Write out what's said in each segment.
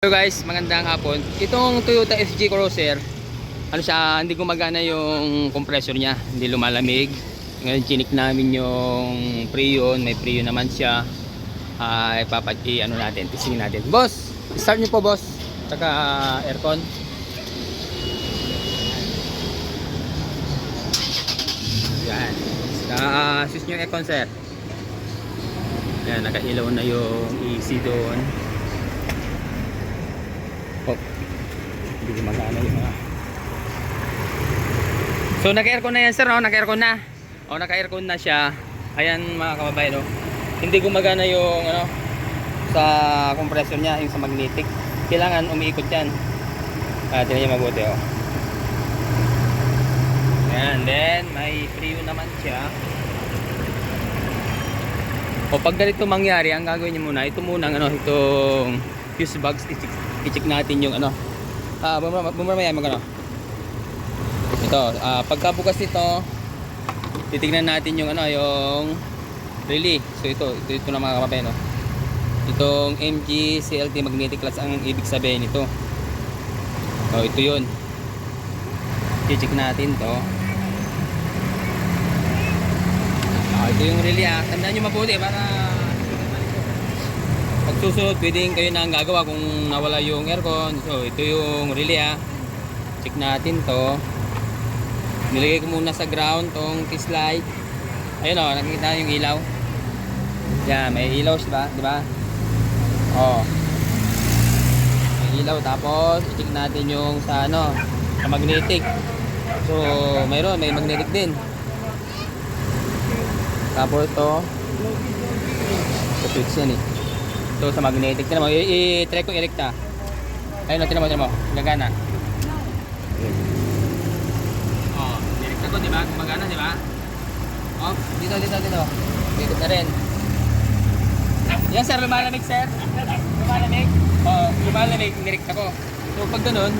Hello guys, magandang hapon. Itong Toyota FG Crosser, ano siya, hindi gumagana yung compressor niya, hindi lumalamig. Ngayon chinik namin yung Prion, may Prion naman siya. Ay papati ano natin, tisingin natin. Boss, start niyo po boss. Tsaka ah, aircon. Yan. Na-assist niyo aircon sir. Yan, nakahilaw na yung AC doon. Hindi gumagana yung mga. So naka-aircon na yan sir, no? Naka-aircon na. O naka-aircon na siya. Ayan mga kababayan, no? Hindi gumagana yung ano sa compressor niya, yung sa magnetic. Kailangan umiikot yan. Ah, tingnan niyo mabuti, oh. Ayan, then may preview naman siya. O pag ganito mangyari, ang gagawin niyo muna, ito muna, ang ano, itong fuse box, i-check natin yung ano. Ah, bumara bumara mag ano. Ito, ah, pagkabukas nito, titingnan natin yung ano, yung relay. So ito, ito, ito na mga kapapayan, no. Itong MG CLT magnetic clutch ang ibig sabihin nito. Oh, ito 'yun. I-check natin 'to. Ah, ito yung relay ah. Tandaan nyo mabuti para pag susunod, pwedeng kayo na ang gagawa kung nawala yung aircon. So, ito yung relay ah. Check natin to. Nilagay ko muna sa ground tong test light. Ayun oh, nakikita yung ilaw. Yan, may ilaw siya, di ba? Oh. May ilaw tapos i-check natin yung sa ano, sa magnetic. So, mayroon, may magnetic din. Tapos ito, ito switch yan eh. Ito sa magnetic. Tinan mo, i-try ko i-recta. Ayun tinan mo, tinan mo. Gagana. Oh, i-recta ko, di ba? Gumagana, di ba? Oh, dito, dito, dito. Dito na rin. Yan sir, lumalamig sir. Lumalamig. Oh, lumalamig, nirekta ko. So pag ganun,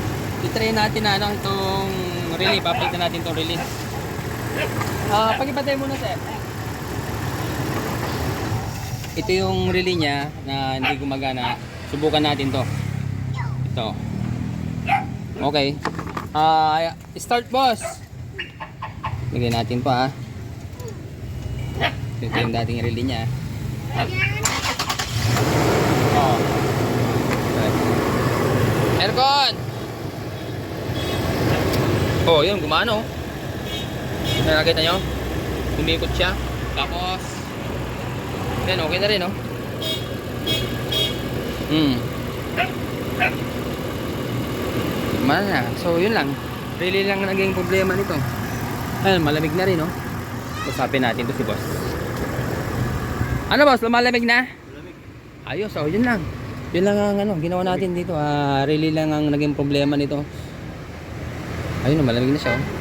i-try natin na ano, itong relay. Papalitan natin itong relay. Ah, pag-ipatay muna sir. Ito yung relay niya na hindi gumagana. Subukan natin to. Ito. Okay. Ah, start boss. Lagyan natin pa ah. Ito yung dating relay niya. Oh. Aircon! Oh, yun, gumano. Nakakita nyo? Umikot siya. Tapos, yan, okay na rin, oh. Hmm. Gumana na. So, yun lang. Really lang naging problema nito. Ayun, malamig na rin, oh. Usapin natin to si boss. Ano boss, lumalamig na? Ayos, oh, yun lang. Yun lang ang ano, ginawa natin dito. Ah, really lang ang naging problema nito. Ayun, malamig na siya. Oh.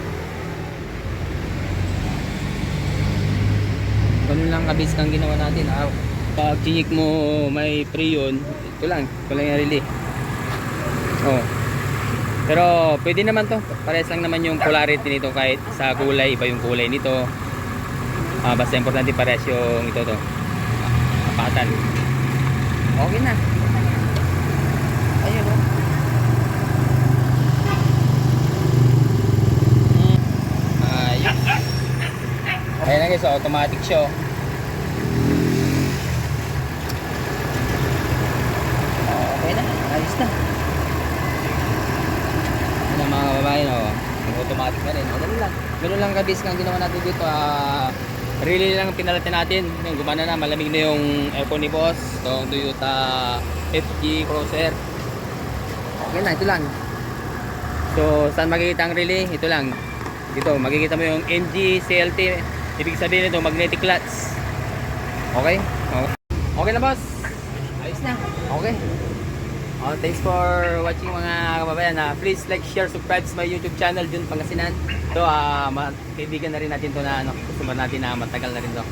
Lang kabis kang ginawa natin. Ah, pag chinik mo may preyon, ito lang, ito lang yung relay. Oh. Pero pwede naman to. Parehas lang naman yung polarity nito kahit sa kulay, iba yung kulay nito. Ah, basta importante parehas yung ito to. Apatan. Okay na. Ayun oh. Hmm. Ayan na guys, oh, automatic siya. oh. Oh, Okay na, ayos na. Ano mga kababayan, oh, automatic na rin. Oh, ganun lang. Ganun lang kabis kang ginawa natin dito. Ah, really lang pinalitan natin. Yung gumana na, malamig na yung aircon ni boss. Itong Toyota FG Crosser. Okay na, ito lang. So, saan makikita ang relay? Ito lang. Dito, makikita mo yung MG CLT. Ibig sabihin nito, magnetic clutch. Okay? Okay, okay na boss? Ayos na. Okay. Oh, thanks for watching mga kababayan. na please like, share, subscribe sa my YouTube channel, Jun Pangasinan. So, ah, uh, kaibigan na rin natin to na ano, customer natin na matagal na rin to.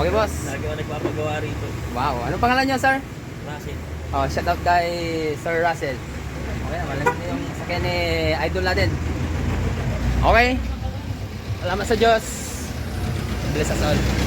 Okay, boss. Lagi ako nagpapagawa rito. Wow. Anong pangalan niyo, sir? Rasin. Oh, shout out kay Sir Russell. Okay, malamig na yung sakyan ni idol natin. Okay. Salamat sa Diyos. Bless us all.